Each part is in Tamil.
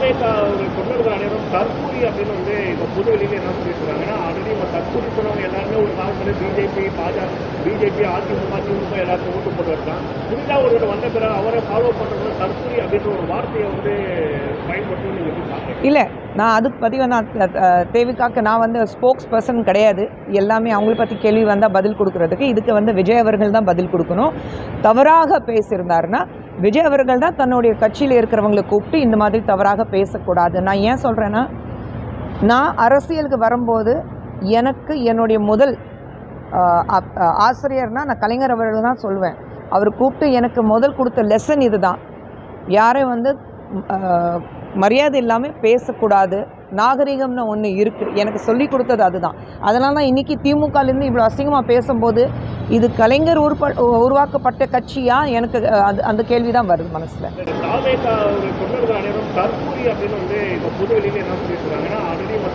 தாவேகா தொண்டர்கள் அனைவரும் தற்கூரி அப்படின்னு வந்து இப்போ புது வெளியில என்ன சொல்லியிருக்காங்கன்னா ஆல்ரெடி இப்போ தற்கூரி சொன்னவங்க எல்லாருமே ஒரு காலத்தில் பிஜேபி பாஜக பிஜேபி அதிமுக திமுக எல்லாருக்கும் ஓட்டு போட்டு இருக்கான் புதிதாக ஒருவர் வந்த பிறகு அவரை ஃபாலோ பண்ணுறது தற்கூரி அப்படின்ற ஒரு வார்த்தையை வந்து பயன்படுத்தி நீங்கள் எப்படி பார்க்குறீங்க. இல்லை நான் அதுக்கு பதிவாக நான் தேவிக்காக்கு நான் வந்து ஸ்போக்ஸ் பர்சன் கிடையாது. எல்லாமே அவங்கள பற்றி கேள்வி வந்தால் பதில் கொடுக்கறதுக்கு இதுக்கு வந்து விஜய் அவர்கள் தான் பதில் கொடுக்கணும். தவறாக பேசியிருந்தாருன்னா விஜய் அவர்கள் தான் தன்னுடைய கட்சியில் இருக்கிறவங்களை கூப்பிட்டு இந்த மாதிரி தவறாக பேசக்கூடாது. நான் ஏன் சொல்கிறேன்னா நான் அரசியலுக்கு வரும்போது எனக்கு என்னுடைய முதல் ஆசிரியர்னால் அப்- நான் கலைஞர் அவர்கள் தான் சொல்லுவேன் அவர் கூப்பிட்டு எனக்கு முதல் கொடுத்த லெசன் இதுதான். யாரையும் வந்து மரியாதை இல்லாமல் பேசக்கூடாது. நாகரிகம்னு ஒன்று இருக்குது எனக்கு சொல்லி கொடுத்தது அதுதான். அதனால் நான் இன்றைக்கி திமுகலேருந்து இவ்வளோ அசிங்கமாக பேசும்போது இது கலைஞர் உருப்ப உருவாக்கப்பட்ட கட்சியா? எனக்கு அது அந்த கேள்வி தான் வருது மனசில். அனைவரும் அப்படின்னு வந்து இப்போ புது வெளியில என்ன இப்போ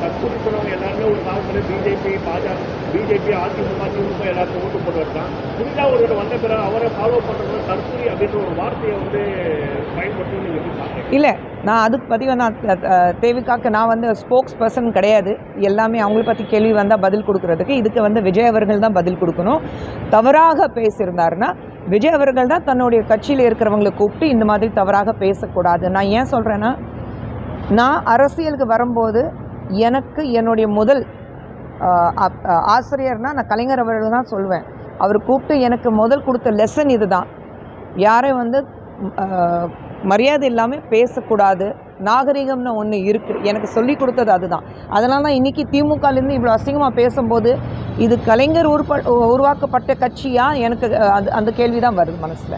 ஒரு பிஜேபி பாஜக பிஜேபி அதிமுக திமுக எல்லாருக்கும் ஓட்டு போட்டு வருதான் புதிதாக ஒருவர் வந்த பிறகு அவரை ஃபாலோ பண்ணுறது தற்கூரி அப்படின்ற ஒரு வார்த்தையை வந்து பயன்படுத்தி நீங்கள் எப்படி பார்க்குறீங்க இல்லை நான் அதுக்கு பற்றி வந்து தேவிக்காக்கு நான் வந்து ஸ்போக்ஸ் பர்சன் கிடையாது. எல்லாமே அவங்கள பற்றி கேள்வி வந்தால் பதில் கொடுக்குறதுக்கு இதுக்கு வந்து விஜய் அவர்கள் தான் பதில் கொடுக்கணும். தவறாக பேசியிருந்தாருன்னா விஜய் அவர்கள் தான் தன்னுடைய கட்சியில் இருக்கிறவங்களை கூப்பிட்டு இந்த மாதிரி தவறாக பேசக்கூடாது. நான் ஏன் சொல்கிறேன்னா நான் அரசியலுக்கு வரும்போது எனக்கு என்னுடைய முதல் அப்- ஆசிரியர்னா நான் கலைஞர் அவர்கள் தான் சொல்லுவேன் அவர் கூப்பிட்டு எனக்கு முதல் கொடுத்த லெசன் இதுதான். யாரையும் வந்து மரியாதை இல்லாமல் பேசக்கூடாது. நாகரிகம்னு ஒன்று இருக்குது எனக்கு சொல்லி கொடுத்தது அதுதான். அதனால தான் இன்றைக்கி திமுகலேருந்து இவ்வளோ அசிங்கமாக பேசும்போது இது கலைஞர் உருப்ப உருவாக்கப்பட்ட கட்சியாக எனக்கு அது அந்த கேள்வி தான் வருது மனசில்.